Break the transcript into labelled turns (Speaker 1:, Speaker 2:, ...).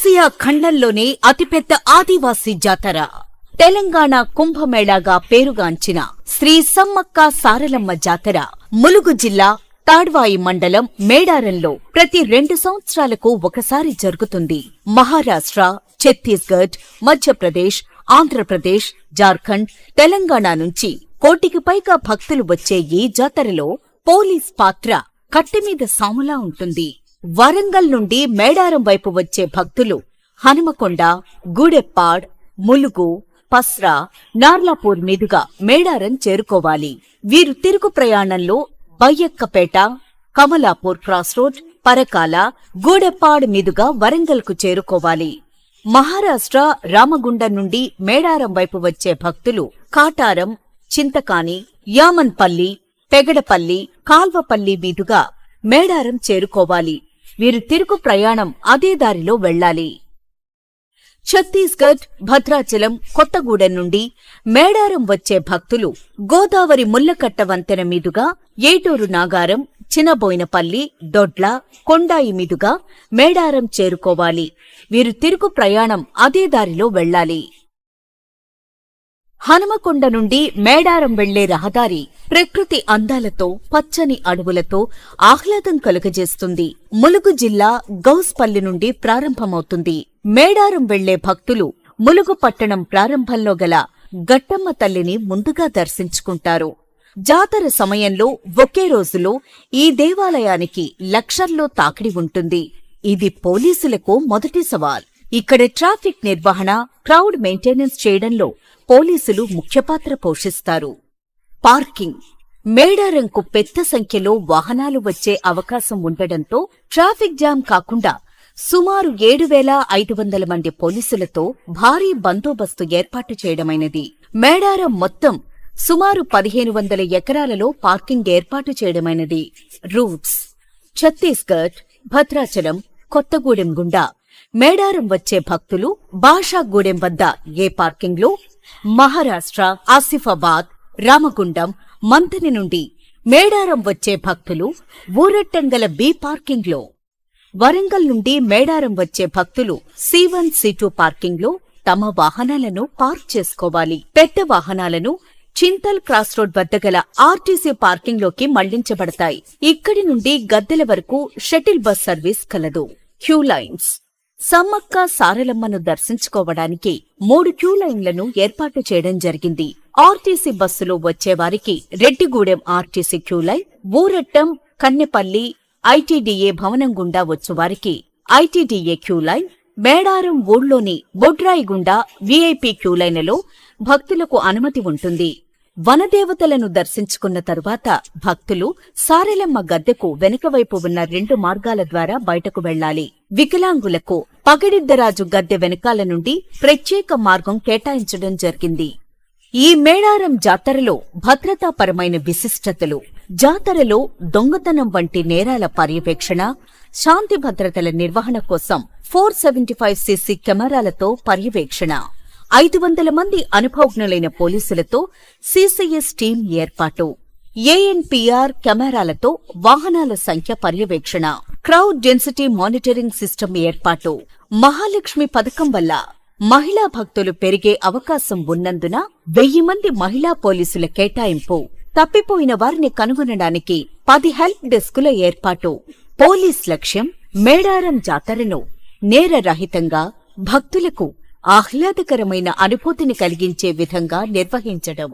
Speaker 1: Asia ఖండంలోనే అతిపెద్ద ఆదివాసీ జాతర. తెలంగాణ కుంభమేళాగా పేరుగాంచిన శ్రీ సమ్మక్క సారలమ్మ జాతర ములుగు జిల్లా తాడ్వాయి మండలం మేడారంలో ప్రతి రెండు సంవత్సరాలకు ఒకసారి జరుగుతుంది. మహారాష్ట్ర ఛత్తీస్గఢ్ మధ్యప్రదేశ్ ఆంధ్రప్రదేశ్ జార్ఖండ్ తెలంగాణ నుంచి కోటికి పైగా భక్తులు వచ్చే ఈ జాతరలో పోలీస్ పాత్ర కట్టెమీద సాములా ఉంటుంది. వరంగల్ నుండి మేడారం వైపు వచ్చే భక్తులు హనుమకొండ గూడెప్పాడ్ ములుగు పస్రా నార్లాపూర్ మీదుగా మేడారం చేరుకోవాలి. వీరు తిరుగు ప్రయాణంలో బయ్యక్కపేట కమలాపూర్ క్రాస్ రోడ్ పరకాల గూడెప్పాడ్ మీదుగా వరంగల్కు చేరుకోవాలి. మహారాష్ట్ర రామగుండ నుండి మేడారం వైపు వచ్చే భక్తులు కాటారం చింతకాని యామన్పల్లి పెగడపల్లి కాల్వపల్లి మీదుగా మేడారం చేరుకోవాలి. వీరు తిరుగు ప్రయాణం అదే దారిలో వెళ్ళాలి ఛత్తీస్గఢ్ భద్రాచలం కొత్తగూడెం నుండి మేడారం వచ్చే భక్తులు గోదావరి ముల్లకట్ట వంతెన మీదుగా ఏటూరు నాగారం చినబోయినపల్లి దొడ్ల కొండాయి మీదుగా మేడారం చేరుకోవాలి. వీరు తిరుగు ప్రయాణం అదే దారిలో వెళ్ళాలి హనుమకొండ నుండి మేడారం వెళ్ళే రహదారి ప్రకృతి అందాలతో పచ్చని అడవులతో ఆహ్లాదం కలుగజేస్తుంది. ములుగు జిల్లా గౌస్పల్లి నుండి ప్రారంభమవుతుంది. మేడారం వెళ్ళే భక్తులు ములుగు పట్టణం ప్రారంభంలో గల గట్టమ్మ తల్లిని ముందుగా దర్శించుకుంటారు. జాతర సమయంలో ఒకే రోజులో ఈ దేవాలయానికి లక్షల్లో తాకిడి ఉంటుంది. ఇది పోలీసులకు మొదటి సవాల్. ఇక్కడ ట్రాఫిక్ నిర్వహణ క్రౌడ్ మెయింటెనెన్స్ చేయడంలో పోలీసులు ముఖ్య పాత్ర పోషిస్తారు. పార్కింగ్. మేడారంకు పెద్ద సంఖ్యలో వాహనాలు వచ్చే అవకాశం ఉండడంతో ట్రాఫిక్ జామ్ కాకుండా సుమారు ఏడు వేల ఐదు వందల మంది పోలీసులతో భారీ బందోబస్తు ఏర్పాటు చేయడమైనది. మేడారం మొత్తం సుమారు పదిహేను వందల ఎకరాలలో పార్కింగ్ ఏర్పాటు చేయడమైనది. రూట్స్. ఛత్తీస్గఢ్ భద్రాచలం కొత్తగూడెం గుండా. మేడారం వచ్చే భక్తులు బాషాగూడెం వద్ద ఏ పార్కింగ్లో? మహారాష్ట్ర ఆసిఫాబాద్ రామగుండం మంథని నుండి మేడారం వచ్చే భక్తులు ఊరట్టంగల బి పార్కింగ్లో. వరంగల్ నుండి మేడారం వచ్చే భక్తులు సి వన్ సి టూ పార్కింగ్లో తమ వాహనాలను పార్క్ చేసుకోవాలి. పెద్ద వాహనాలను చింతల్ క్రాస్ రోడ్ వద్ద గల ఆర్టీసీ పార్కింగ్లోకి మళ్ళించబడతాయి. ఇక్కడి నుండి గద్దెల వరకు షటిల్ బస్ సర్వీస్ కలదు. Queue lines. సమ్మక్క సారలమ్మను దర్శించుకోవడానికి మూడు క్యూ లైన్లను ఏర్పాటు చేయడం జరిగింది. ఆర్టీసీ బస్సులో వచ్చేవారికి Reddygudem RTC queue line Urattam Kannepalli ITDA భవనం గుండా వచ్చేవారికి ఐటీడీఏ క్యూ లైన్ మేడారం ఊళ్ళోని బొడ్రాయి గుండా వీఐపీ క్యూ లైన్లలో భక్తులకు అనుమతి ఉంటుంది. వనదేవతలను దర్శించుకున్న తరువాత భక్తులు సారెలమ్మ గద్దెకు వెనుకవైపు ఉన్న రెండు మార్గాల ద్వారా బయటకు వెళ్ళాలి వికలాంగులకు పగడిద్దరాజు గద్దె వెనకాల నుండి ప్రత్యేక మార్గం కేటాయించడం జరిగింది. ఈ మేడారం జాతరలో భద్రతాపరమైన విశిష్టతలు జాతరలో దొంగతనం వంటి నేరాల పర్యవేక్షణ శాంతి భద్రతల నిర్వహణ కోసం ఫోర్ సెవెంటీ ఫైవ్ సీసీ కెమెరాలతో పర్యవేక్షణ. ఐదు వందల మంది అనుభవజ్ఞులైన పోలీసులతో సీసీఎస్ టీం ఏర్పాటు. ఏఎన్పీఆర్ కెమెరాలతో వాహనాల సంఖ్య పర్యవేక్షణ. క్రౌడ్ డెన్సిటీ మానిటరింగ్ సిస్టమ్ ఏర్పాటు. మహాలక్ష్మి పథకం వల్ల మహిళా భక్తులు పెరిగే అవకాశం ఉన్నందున వెయ్యి మంది మహిళా పోలీసుల కేటాయింపు. తప్పిపోయిన వారిని కనుగొనడానికి పది హెల్ప్ డెస్కుల ఏర్పాటు. పోలీస్ లక్ష్యం మేడారం జాతరను నేరరహితంగా భక్తులకు ఆహ్లాదకరమైన అనుభూతిని కలిగించే విధంగా నిర్వహించడం.